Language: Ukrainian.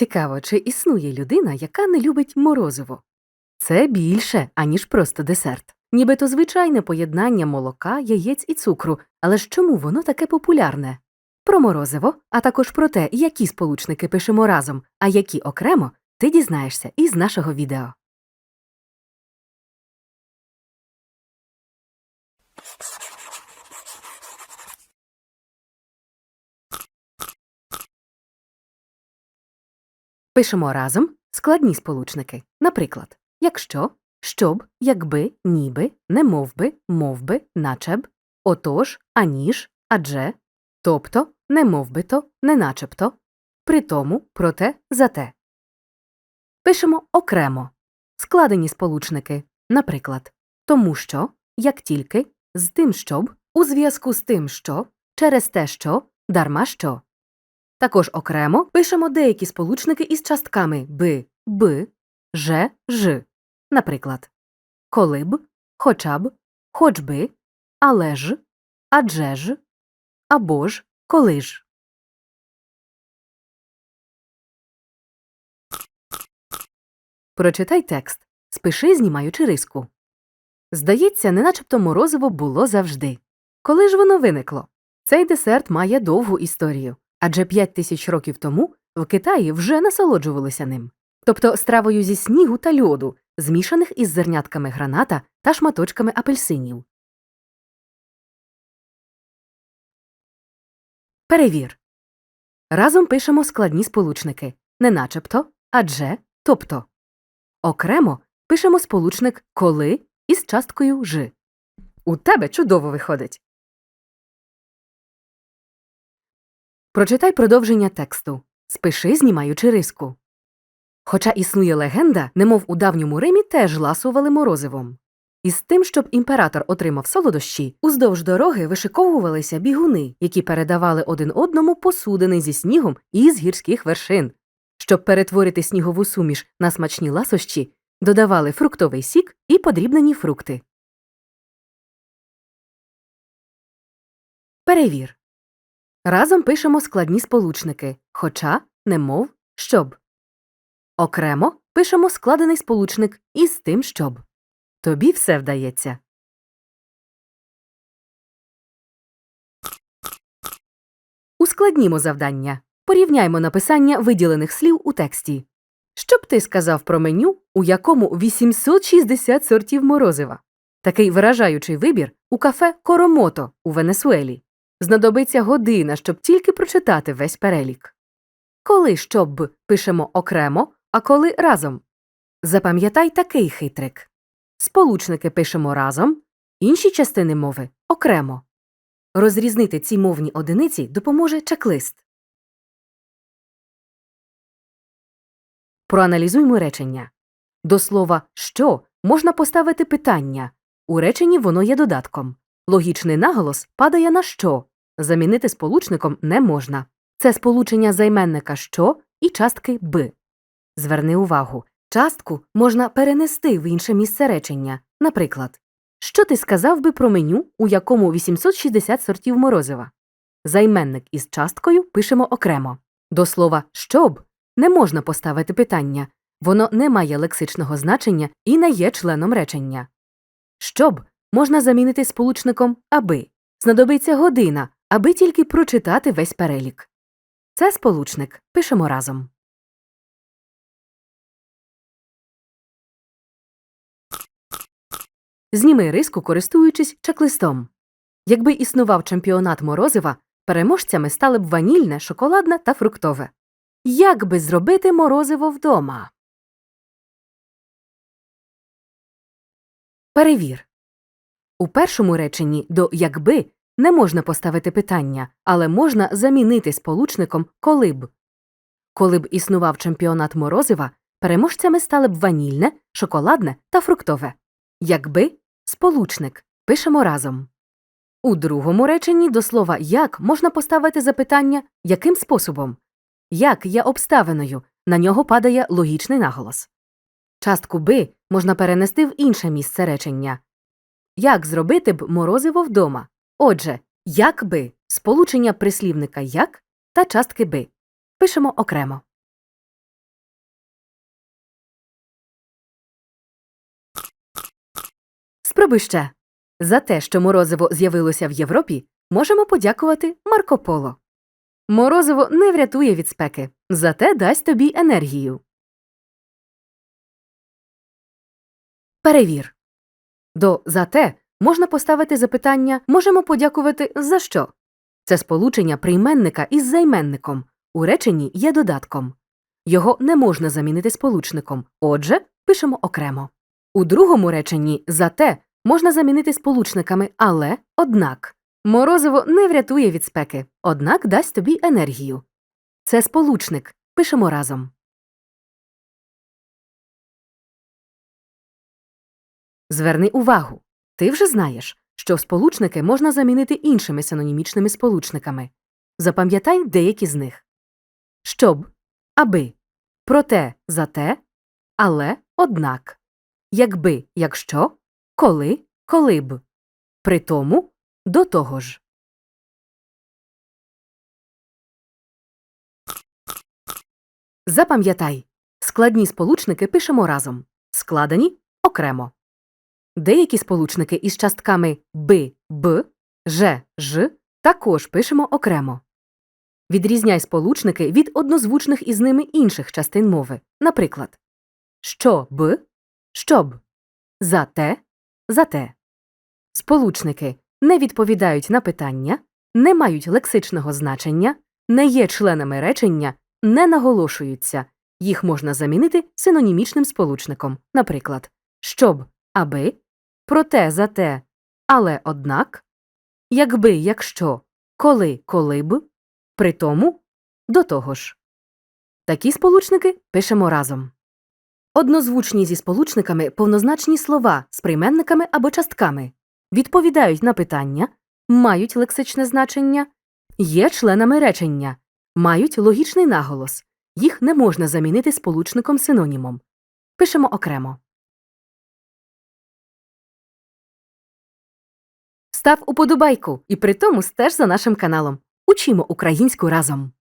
Цікаво, чи існує людина, яка не любить морозиво? Це більше, аніж просто десерт. Нібито звичайне поєднання молока, яєць і цукру, але ж чому воно таке популярне? Про морозиво, а також про те, які сполучники пишемо разом, а які окремо, ти дізнаєшся із нашого відео. Пишемо разом складні сполучники. Наприклад, якщо, щоб, якби, ніби, немовби, мовби, начеб, отож, аніж, адже, тобто, немовбито, неначебто, при тому, проте, зате. Пишемо окремо складені сполучники. Наприклад, тому що, як тільки, з тим, щоб, у зв'язку з тим, що, через те, що, дарма що. Також окремо пишемо деякі сполучники із частками би, б, же, ж. Наприклад, коли б, хоча б, хоч би, але ж, адже ж, або ж, коли ж. Прочитай текст. Спиши, знімаючи риску. Здається, неначебто морозиво було завжди. Коли ж воно виникло? Цей десерт має довгу історію, адже 5 тисяч років тому в Китаї вже насолоджувалися ним. Тобто стравою зі снігу та льоду, змішаних із зернятками граната та шматочками апельсинів. Перевір. Разом пишемо складні сполучники не начебто, адже, тобто. Окремо пишемо сполучник коли із часткою ж. У тебе чудово виходить. Прочитай продовження тексту. Спиши, знімаючи риску. Хоча існує легенда, немов у давньому Римі теж ласували морозивом. Із тим, щоб імператор отримав солодощі, уздовж дороги вишиковувалися бігуни, які передавали один одному посудини зі снігом із гірських вершин. Щоб перетворити снігову суміш на смачні ласощі, додавали фруктовий сік і подрібнені фрукти. Перевір. Разом пишемо складні сполучники хоча, немов, щоб. Окремо пишемо складений сполучник із тим, щоб. Тобі все вдається. Ускладнімо завдання. Порівняймо написання виділених слів у тексті. Що б ти сказав про меню, у якому 860 сортів морозива? Такий виражаючий вибір у кафе Коромото у Венесуелі. Знадобиться година, щоб тільки прочитати весь перелік. Коли щоб пишемо окремо, а коли разом. Запам'ятай такий хитрик. Сполучники пишемо разом, інші частини мови окремо. Розрізнити ці мовні одиниці допоможе чек-лист. Проаналізуймо речення. До слова що можна поставити питання. У реченні воно є додатком. Логічний наголос падає на що. Замінити сполучником не можна. Це сполучення займенника що і частки б. Зверни увагу, частку можна перенести в інше місце речення. Наприклад, що ти сказав би про меню, у якому 860 сортів морозива? Займенник із часткою пишемо окремо. До слова щоб не можна поставити питання. Воно не має лексичного значення і не є членом речення. Щоб можна замінити сполучником аби. Знадобиться година, аби тільки прочитати весь перелік. Це сполучник. Пишемо разом. Зніми риску, користуючись чек-листом. Якби існував чемпіонат морозива, переможцями стали б ванільне, шоколадне та фруктове. Як би зробити морозиво вдома? Перевір. У першому реченні до якби не можна поставити питання, але можна замінити сполучником коли б. Коли б існував чемпіонат морозива, переможцями стали б ванільне, шоколадне та фруктове. Якби сполучник пишемо разом. У другому реченні до слова як можна поставити запитання яким способом. Як є обставиною, на нього падає логічний наголос. Частку би можна перенести в інше місце речення. Як зробити б морозиво вдома? Отже, як би сполучення прислівника як та частки би. Пишемо окремо. Спробуй ще. За те, що морозиво з'явилося в Європі, можемо подякувати Марко Поло. Морозиво не врятує від спеки, зате дасть тобі енергію. Перевір. До «за те» можна поставити запитання можемо подякувати за що. Це сполучення прийменника із займенником. У реченні є додатком. Його не можна замінити сполучником, отже, пишемо окремо. У другому реченні зате можна замінити сполучниками але, однак. Морозиво не врятує від спеки, однак дасть тобі енергію. Це сполучник. Пишемо разом. Зверни увагу. Ти вже знаєш, що сполучники можна замінити іншими синонімічними сполучниками. Запам'ятай деякі з них. Щоб, аби, проте, зате, але, однак, якби, якщо, коли, коли б, при тому, до того ж. Запам'ятай, складні сполучники пишемо разом, складені окремо. Деякі сполучники із частками би, б, же, ж також пишемо окремо. Відрізняй сполучники від однозвучних із ними інших частин мови. Наприклад, що б, щоб, зате, зате. Сполучники не відповідають на питання, не мають лексичного значення, не є членами речення, не наголошуються. Їх можна замінити синонімічним сполучником. Наприклад, щоб, аби, проте, зате, але однак, якби, якщо, коли, коли б, при тому, до того ж. Такі сполучники пишемо разом. Однозвучні зі сполучниками повнозначні слова з прийменниками або частками відповідають на питання, мають лексичне значення, є членами речення, мають логічний наголос. Їх не можна замінити сполучником синонімом. Пишемо окремо. Став уподобайку і при тому стеж за нашим каналом. Учімо українську разом.